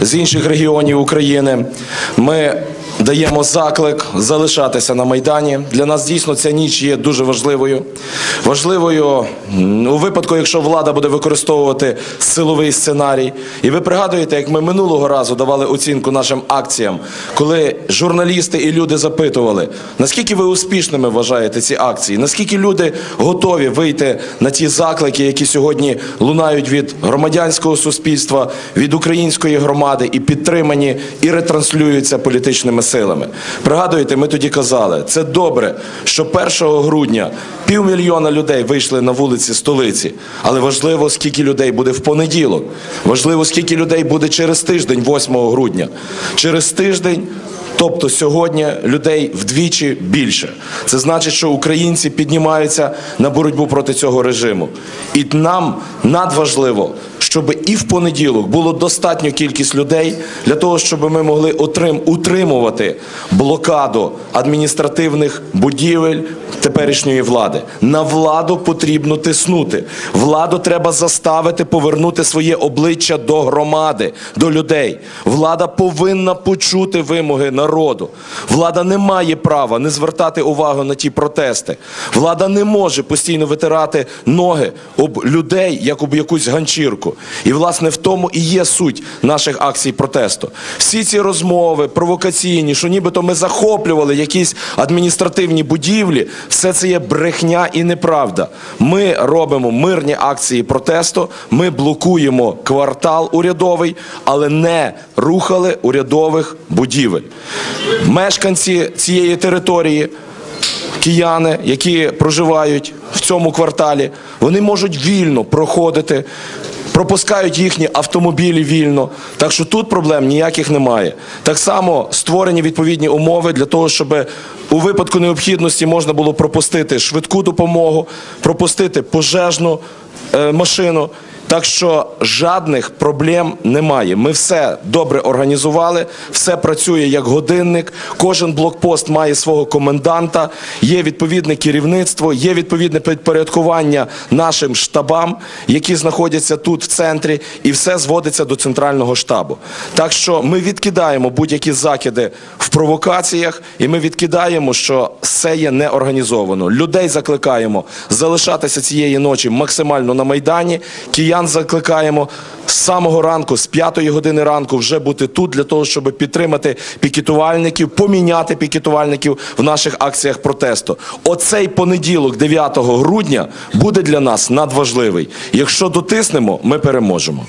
з інших регіонів України. Ми даємо заклик залишатися на майдані. Для нас дійсно ця ніч є дуже важливою. Важливою у випадку, якщо влада буде використовувати силовий сценарій. І ви пригадуєте, як ми минулого разу давали оцінку нашим акціям, коли журналісти і люди запитували, наскільки ви успішними вважаєте ці акції, наскільки люди готові вийти на ті заклики, які сьогодні лунають від громадянського суспільства, від української громади і підтримані і ретранслюються політичними силами. Пригадуєте, ми тоді казали, це добре, що 1 грудня півмільйона людей вийшли на вулиці столиці, але важливо, скільки людей буде в понеділок. Важливо, скільки людей буде через тиждень, 8 грудня. Через тиждень. Тобто сьогодні людей вдвічі більше. Це значить, що українці піднімаються на боротьбу проти цього режиму. І нам надважливо, щоб і в понеділок було достатньо кількість людей для того, щоб ми могли отрим, утримувати блокаду адміністративних будівель теперішньої влади. На владу потрібно тиснути. Владу треба заставити повернути своє обличчя до громади, до людей. Влада повинна почути вимоги народу. Влада не має права не звертати увагу на ті протести. Влада не може постійно витирати ноги об людей, як об якусь ганчірку. І власне в тому і є суть наших акцій протесту. Всі ці розмови провокаційні, що нібито ми захоплювали якісь адміністративні будівлі, все це є брехня і неправда. Ми робимо мирні акції протесту, ми блокуємо квартал урядовий, але не рухали урядових будівель. Мешканці цієї території кияни, які проживають в цьому кварталі, вони можуть вільно проходити. Пропускають їхні автомобілі вільно, так що тут проблем ніяких немає. Так само створені відповідні умови для того, щоб у випадку необхідності можна було пропустити швидку допомогу, пропустити пожежну е, машину. Так що жодних проблем немає. Ми все добре організували, все працює як годинник. Кожен блокпост має свого коменданта, є відповідне керівництво, є відповідне підпорядкування нашим штабам, які знаходяться тут в центрі, і все зводиться до центрального штабу. Так що ми відкидаємо будь-які закиди провокаціях, і ми відкидаємо, що все є неорганізовано. Людей закликаємо залишатися цієї ночі максимально на майдані. Киян закликаємо з самого ранку, з п'ятої години ранку, вже бути тут для того, щоб підтримати пікетувальників, поміняти пікетувальників в наших акціях протесту. Оцей понеділок, 9 грудня, буде для нас надважливий. Якщо дотиснемо, ми переможемо.